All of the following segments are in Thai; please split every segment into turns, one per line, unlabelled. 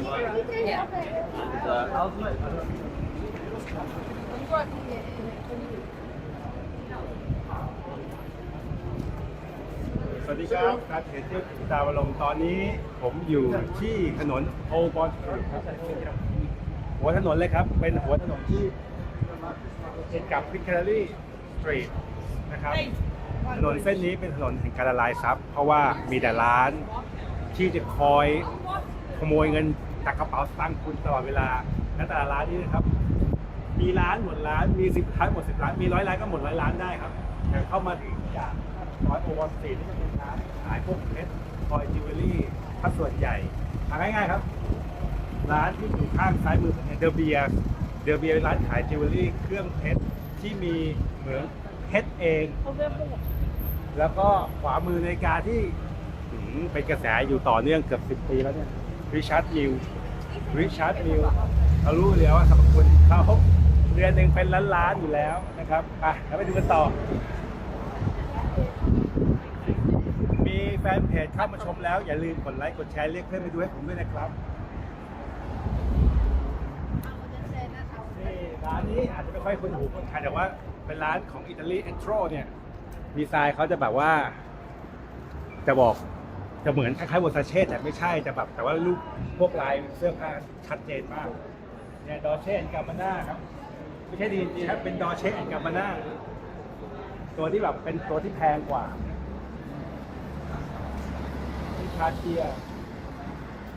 สวัสดีครับการเพจเที่ยวดาวลงตอนนี้ผมอยู่ที่ถนนโอบอนครับหัวถนนเลยครับ เป็นหัวถนนที่ติดกับพิค c ล y สตรีทนะครับ ถนนเส้นนี้เป็นถนนแห่งการละลายทรัพย์เพราะว่ามีแต่ร้านที่จะคอยขโมยเงิน จากกระเป๋าสตางค์คุณตลอดเวลาและแต่ละร้านนี้นะครับ มีร้านหมดร้าน มีสิบท้ายหมดสิบร้าน มีร้อยร้านก็หมดร้อยร้านได้ครับแต่เข้ามาถึงจากร้อยโอวันสตรีทนี่จะเป็นร้านขายพวกเพชรทอยจิวเวลรี่ถ้าส่วนใหญ่หางง่ายๆครับ ร้านที่อยู่ข้างซ้ายมือผมเนี่ยเดอเบียเดอเบียเป็นร้านขายจิวเวลรี่เครื่องเพชรที่มีเหมือนเพชรเอง แล้วก็ขวามือนาฬิกาที่เป็นกระแสอยู่ต่อเนื่องเกือบสิบปีแล้วเนี่ย ริชาร์ดมิลริชาร์ดมิลเรารู้แล้วว่าสรรพคุณเขาเดือนหนึ่งเป็นล้านๆอยู่แล้วนะครับอะแล้วไปดูกันต่อ มีแฟนเพจเข้ามาชมแล้ว อย่าลืมกดไลค์กดแชร์เรียกเพื่อนไปดูให้ผมด้วยนะครับนี่ร้านนี้อาจจะไม่ค่อยคุ้นหูคนไทยแต่ว่าเป็นร้านของอิตาลีเอ t โ o เนี่ยดีไซน์เขาจะแบบว่า จะบอก จะเหมือนคล้ายๆวอร์ซาเช่แต่ไม่ใช่แต่แบบแต่ว่ารูปพวกลายเสื้อผ้าชัดเจนมากเนี่ยดอเช่แอนกามาน่าครับไม่ใช่ดีจีครับเป็นดอเช่แอนกามาน่าตัวที่แบบเป็นตัวที่แพงกว่าที่คาเทียร์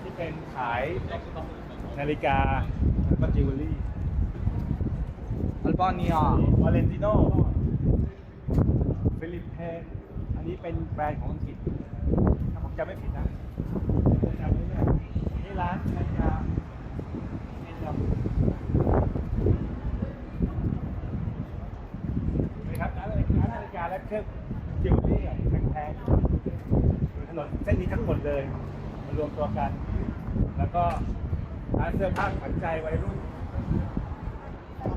ที่เป็นขายนาฬิกาแล้วก็จิวเวลรี่
Albania
วาเลนติโนฟิลิปเพนอันนี้เป็นแบรนด์ของอังกฤษถ้าผม จำไม่ผิดนะจำไม่ได้นี่ร้านนาฬิกาเอ็นดับนี่ครับร้านนาฬิการ้านนาฬิกาและเครื่องจิวเวลรี่แพงๆอยู่ถนนเส้นนี้ทั้งหมดเลยมารวมตัวกัน แล้วก็ร้านเสื้อผ้าขวัญใจวัยรุ่น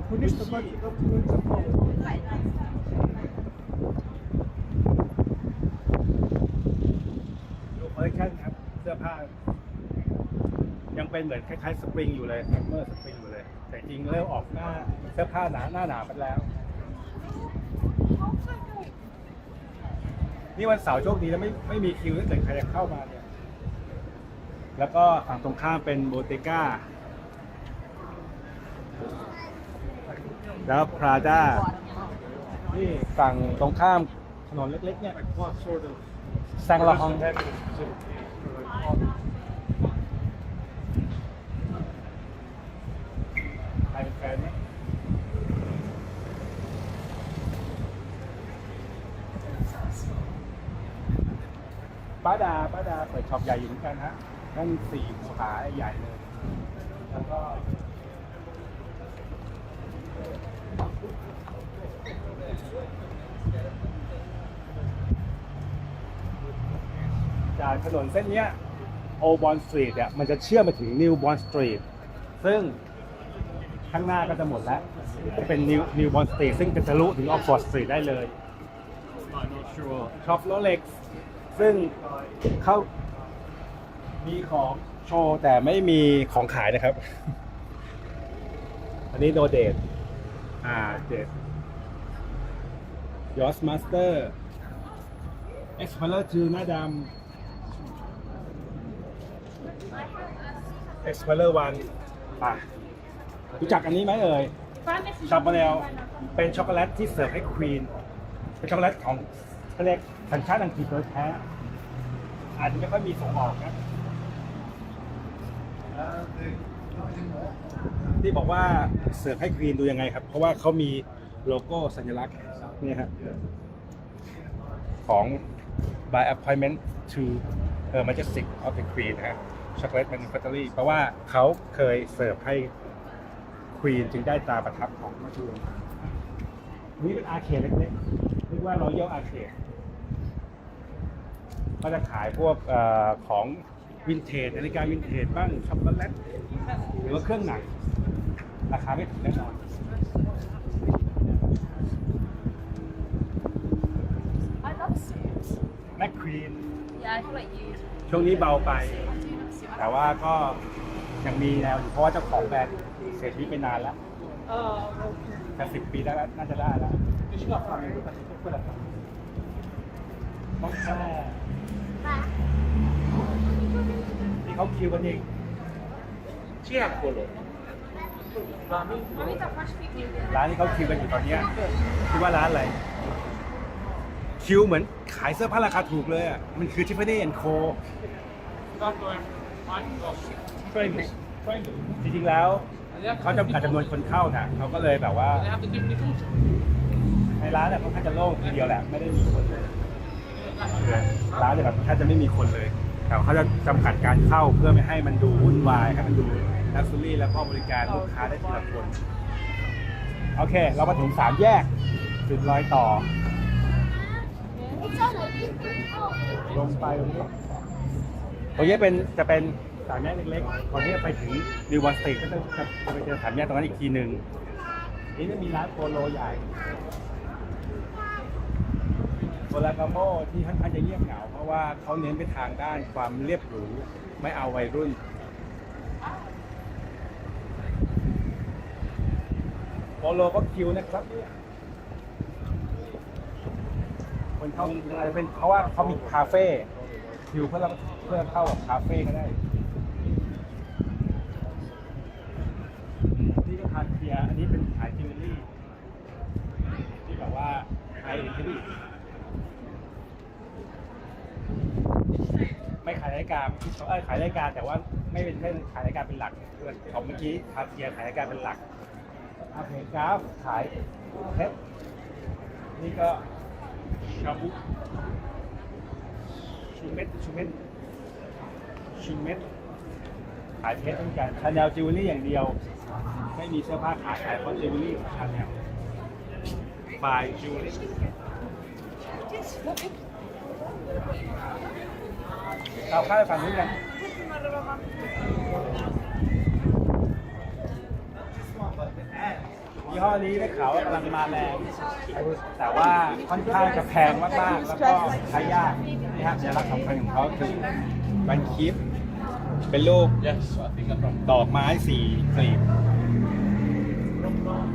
คุณนิสต์บัตรก็คือสปอร์ตดูคอ ลเลคชันครับ เสื้อผ้า ยังเป็นเหมือนคล้ายๆสปริงอยู่เลยซัมเมอร์สปริงอยู่เลย แต่จริงเริ่มออกหน้าเสื้อผ้าหนาหน้าหนาไปแล้ว นี่วันเสาร์โชคดีแล้วไม่ไม่มีคิวถ้าเกิดใครจะเข้ามาเนี่ย แล้วก็ฝั่งตรงข้ามเป็นโบเตก้า แล้วพราด้าที่ฝั่งตรงข้ามถนนเล็กๆเนี่ย แซงละฮองเด็ดป้าดาป้าดาเปิดช็อปใหญ่อยู่เหมือนกันฮะนั่นสี่ขาใหญ่เลย แล้วก็ จากถนนเส้นเนี้ยโอบอนสตรีทเนี่ยมันจะเชื่อมไปถึงนิวบอนสตรีทซึ่งข้างหน้าก็จะหมดแล้ว จะเป็นนิวนิวบอนสตรีทซึ่งจะทะลุถึงออกฟอร์ดสตรีทได้เลยช็อปโรเล็กซึ่งเข้ามีของโชว์แต่ไม่มีของขายนะครับ อันนี้โนเดตอ่าเดตยอสมาสเตอร์เอ็กซ์พลเลอร์คือหน้าดำ เอ็กซ์พลเลอร์วันป่ะรู้จักอันนี้ไหมเอ่ยชาบาเนลเป็นช็อกโกแลตที่เสิร์ฟให้ควีน เป็นช็อกโกแลตของเขาเรียกสัญชาติอังกฤษโดยแท้ อาจจะไม่ค่อยมีส่งออกนะที่บอกว่าเสิร์ฟให้ควีนดูยังไงครับ เพราะว่าเขามีโลโก้สัญลักษณ์นี่ฮะของ by appointment to her majestic of the queen นะ ฮะ chocolate manufactory เพราะว่าเขาเคยเสิร์ฟให้ควีนจึงได้ตราประทับของมาชูนี่เป็นอาร์เคดเล็กๆเรียกว่า Royal Arcade ก็จะขายพวกเออของวินเทจนาฬิกาวินเทจบ้างช็อกโกแลตหรือว่าเครื่องหนัง ราคาไม่ถูกแน่นอน
I love suits.
แมคควีน
Yeah, I feel like you.
ช่วงนี้เบาไป
I do not see
แต่ว่าก็ยังมีแนวอยู่เพราะว่าเจ้าของแบรนด์เสียชีวิตไปนานแล้ว
Uh,
แต่สิบปีได้แล้วน่าจะได้แล้วต้องแค่ที่เขาคิวกันอีก
Chi è quello? Mami?
Mamita, faz piquenique.
ร้านที่เขาคิวกันอยู่ตอนเนี้ยคิดว่าร้านอะไร คิวเหมือนขายเสื้อผ้าราคาถูกเลยอะ มันคือ Tiffany Co
Quanto è? Quanto?
จริงๆแล้วเขาจำกัดจำนวนคนเข้านะเขาก็เลยแบบว่า
Ne have to give me tutto.
ในร้านเนี่ยค่อนข้างจะโล่งทีเดียวแหละไม่ได้มีคนเลยร้านเนี่ยแบบแทบจะไม่มีคนเลย แต่เขาจะจำกัดการเข้าเพื่อไม่ให้มันดูวุ่นวายให้มันดูลักซ์รี่แล้วก็บริการลูกค้าได้ทีละคนโอเค เรามาถึงสามแยกจุดรอยต่อลงไปตรงนี้ ตรงนี้เป็นจะเป็นสามแยกเล็กๆก่อนที่จะไปถึงดิววันสตรีทก็จะจะไปเจอสามแยกตรงนั้นอีกทีหนึ่งนี่จะมีร้านโปโลใหญ่โปลากาโมที่ค่อนข้างจะเงียบเหงา เพราะว่าเขาเน้นไปทางด้านความเรียบหรูไม่เอาวัยรุ่นโปโลก็คิวนะครับเนี่ยคนเขาเป็นเพราะว่าเขามีคาเฟ่คิวเพื่อเรา เพื่อเข้ากับคาเฟ่ก็ได้นี่ก็คาเทียอันนี้เป็นขายจิวเวลรี่ที่แบบว่าไฮเอ็นที่ไม่ขายรายการเออขายรายการแต่ว่าไม่เป็นไม่ขายรายการเป็นหลักของเมื่อกี้คาเทียขายรายการเป็นหลักอาเพกราฟขายเพชรนี่ก็ชาบุชูเม็ดชูเม็ด ชูเม็ด ขายเพชรเหมือนกันชาแนลจิวเวลรี่อย่างเดียว ไม่มีเสื้อผ้าขายขายเพราะจิวเวลรี่ของชาแนลบายจิวเวลรี่เราข้ามไปฝั่งนู้นกันยี่ห้อนี้ได้ข่าวว่ากำลังมาแรงแต่ว่าค่อนข้างจะแพงมากๆ แล้วก็ใช้ยากนี่ฮะสัญลักษณ์สำคัญของเขาคือบันคิป เป็นรูป
Yes, I think I'm wrong.
ดอกไม้สี่กลีบ Wrong, wrong.